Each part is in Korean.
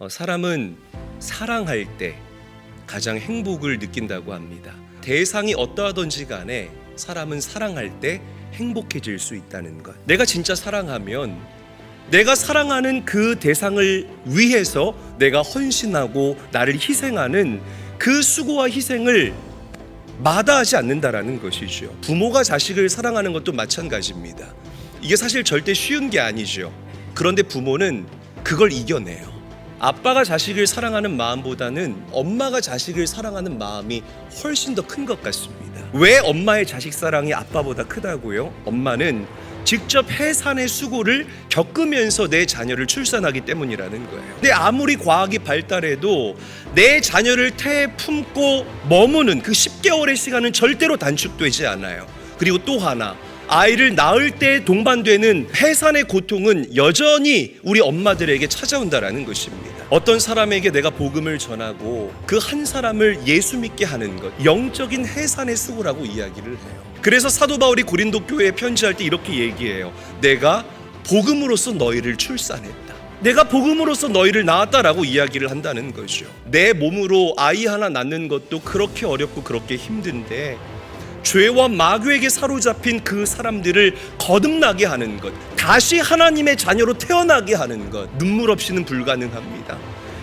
어, 사람은 사랑할 때 가장 행복을 느낀다고 합니다. 대상이 어떠하든지 간에 사람은 사랑할 때 행복해질 수 있다는 것. 내가 진짜 사랑하면 내가 사랑하는 그 대상을 위해서 내가 헌신하고 나를 희생하는 그 수고와 희생을 마다하지 않는다라는 것이죠. 부모가 자식을 사랑하는 것도 마찬가지입니다. 이게 사실 절대 쉬운 게 아니죠. 그런데 부모는 그걸 이겨내요. 아빠가 자식을 사랑하는 마음보다는 엄마가 자식을 사랑하는 마음이 훨씬 더 큰 것 같습니다. 왜 엄마의 자식 사랑이 아빠보다 크다고요? 엄마는 직접 해산의 수고를 겪으면서 내 자녀를 출산하기 때문이라는 거예요. 근데 아무리 과학이 발달해도 내 자녀를 태에 품고 머무는 그 10개월의 시간은 절대로 단축되지 않아요. 그리고 또 하나 아이를 낳을 때 동반되는 해산의 고통은 여전히 우리 엄마들에게 찾아온다라는 것입니다. 어떤 사람에게 내가 복음을 전하고 그 한 사람을 예수 믿게 하는 것, 영적인 해산의 수고라고 이야기를 해요. 그래서 사도 바울이 고린도 교회에 편지할 때 이렇게 얘기해요. 내가 복음으로써 너희를 출산했다. 내가 복음으로써 너희를 낳았다라고 이야기를 한다는 거죠. 내 몸으로 아이 하나 낳는 것도 그렇게 어렵고 그렇게 힘든데 죄와 마귀에게 사로잡힌 그 사람들을 거듭나게 하는 것, 다시 하나님의 자녀로 태어나게 하는 것, 눈물 없이는 불가능합니다.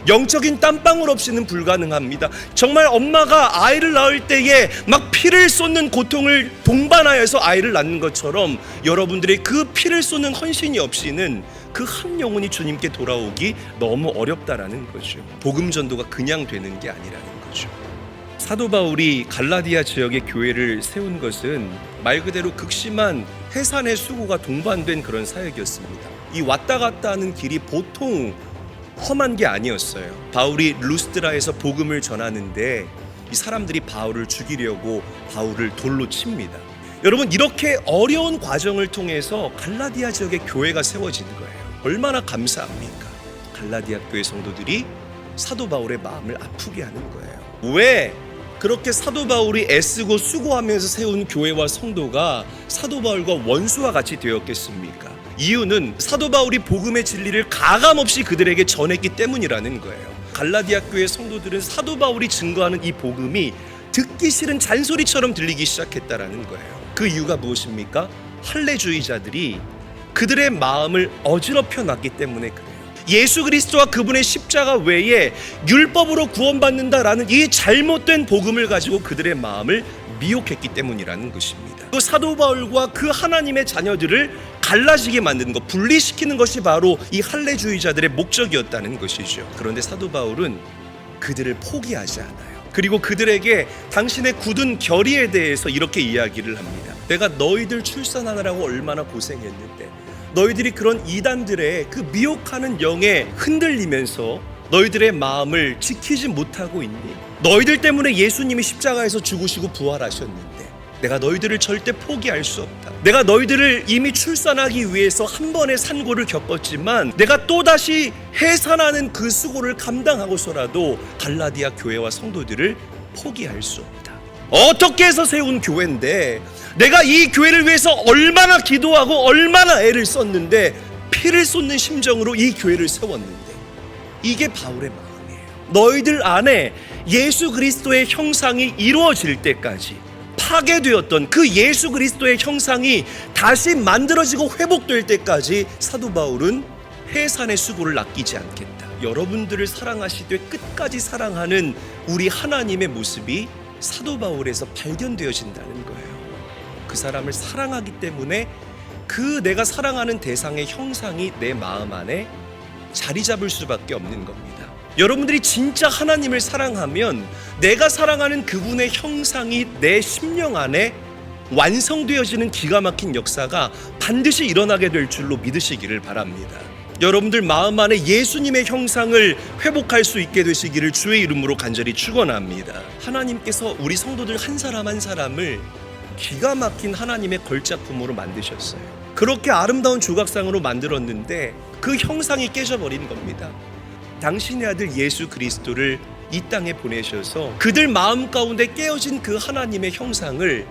영적인 땀방울 없이는 불가능합니다. 정말 엄마가 아이를 낳을 때에 막 피를 쏟는 고통을 동반하여서 아이를 낳는 것처럼 여러분들의 그 피를 쏟는 헌신이 없이는 그 한 영혼이 주님께 돌아오기 너무 어렵다라는 거죠. 복음 전도가 그냥 되는 게 아니라는 거죠. 사도 바울이 갈라디아 지역의 교회를 세운 것은 말 그대로 극심한 해산의 수고가 동반된 그런 사역이었습니다. 이 왔다 갔다 하는 길이 보통 험한 게 아니었어요. 바울이 루스드라에서 복음을 전하는데 이 사람들이 바울을 죽이려고 바울을 돌로 칩니다. 여러분 이렇게 어려운 과정을 통해서 갈라디아 지역의 교회가 세워진 거예요. 얼마나 감사합니까? 갈라디아 교회 성도들이 사도 바울의 마음을 아프게 하는 거예요. 왜 그렇게 사도 바울이 애쓰고 수고하면서 세운 교회와 성도가 사도 바울과 원수와 같이 되었겠습니까? 이유는 사도 바울이 복음의 진리를 가감 없이 그들에게 전했기 때문이라는 거예요. 갈라디아 교회 성도들은 사도 바울이 증거하는 이 복음이 듣기 싫은 잔소리처럼 들리기 시작했다라는 거예요. 그 이유가 무엇입니까? 할례주의자들이 그들의 마음을 어지럽혀 놨기 때문에 그래요. 예수 그리스도와 그분의 십자가 외에 율법으로 구원받는다라는 이 잘못된 복음을 가지고 그들의 마음을 미혹했기 때문이라는 것입니다. 또 사도 바울과 그 하나님의 자녀들을 갈라지게 만드는 것, 분리시키는 것이 바로 이 할례주의자들의 목적이었다는 것이죠. 그런데 사도 바울은 그들을 포기하지 않아요. 그리고 그들에게 당신의 굳은 결의에 대해서 이렇게 이야기를 합니다. 내가 너희들 출산하느라고 얼마나 고생했는데 너희들이 그런 이단들의 그 미혹하는 영에 흔들리면서 너희들의 마음을 지키지 못하고 있니? 너희들 때문에 예수님이 십자가에서 죽으시고 부활하셨는데 내가 너희들을 절대 포기할 수 없다. 내가 너희들을 이미 출산하기 위해서 한 번의 산고를 겪었지만 내가 또다시 해산하는 그 수고를 감당하고서라도 갈라디아 교회와 성도들을 포기할 수 없다. 어떻게 해서 세운 교회인데 내가 이 교회를 위해서 얼마나 기도하고 얼마나 애를 썼는데 피를 쏟는 심정으로 이 교회를 세웠는데 이게 바울의 마음이에요. 너희들 안에 예수 그리스도의 형상이 이루어질 때까지 파괴되었던 그 예수 그리스도의 형상이 다시 만들어지고 회복될 때까지 사도 바울은 해산의 수고를 아끼지 않겠다. 여러분들을 사랑하시되 끝까지 사랑하는 우리 하나님의 모습이 사도 바울에서 발견되어진다는 거예요. 그 사람을 사랑하기 때문에 그 내가 사랑하는 대상의 형상이 내 마음 안에 자리 잡을 수밖에 없는 겁니다. 여러분들이 진짜 하나님을 사랑하면 내가 사랑하는 그분의 형상이 내 심령 안에 완성되어지는 기가 막힌 역사가 반드시 일어나게 될 줄로 믿으시기를 바랍니다. 여러분들 마음 안에 예수님의 형상을 회복할 수 있게 되시기를 주의 이름으로 간절히 축원합니다. 하나님께서 우리 성도들 한 사람 한 사람을 기가 막힌 하나님의 걸작품으로 만드셨어요. 그렇게 아름다운 조각상으로 만들었는데 그 형상이 깨져버린 겁니다. 당신의 아들 예수 그리스도를 이 땅에 보내셔서 그들 마음 가운데 깨어진 그 하나님의 형상을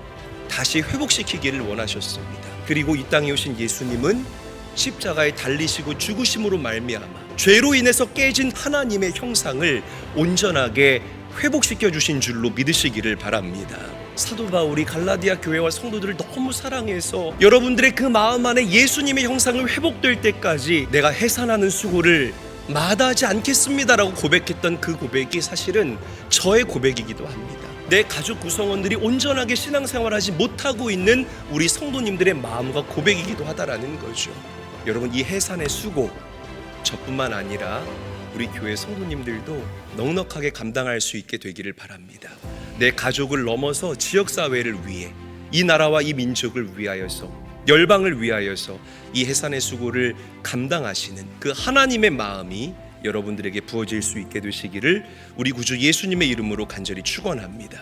다시 회복시키기를 원하셨습니다. 그리고 이 땅에 오신 예수님은 십자가에 달리시고 죽으심으로 말미암아 죄로 인해서 깨진 하나님의 형상을 온전하게 회복시켜 주신 줄로 믿으시기를 바랍니다. 사도 바울이 갈라디아 교회와 성도들을 너무 사랑해서 여러분들의 그 마음 안에 예수님의 형상을 회복될 때까지 내가 해산하는 수고를 마다하지 않겠습니다라고 고백했던 그 고백이 사실은 저의 고백이기도 합니다. 내 가족 구성원들이 온전하게 신앙생활하지 못하고 있는 우리 성도님들의 마음과 고백이기도 하다라는 거죠. 여러분 이 해산의 수고 저뿐만 아니라 우리 교회 성도님들도 넉넉하게 감당할 수 있게 되기를 바랍니다. 내 가족을 넘어서 지역 사회를 위해 이 나라와 이 민족을 위하여서 열방을 위하여서 이 해산의 수고를 감당하시는 그 하나님의 마음이 여러분들에게 부어질 수 있게 되시기를 우리 구주 예수님의 이름으로 간절히 축원합니다.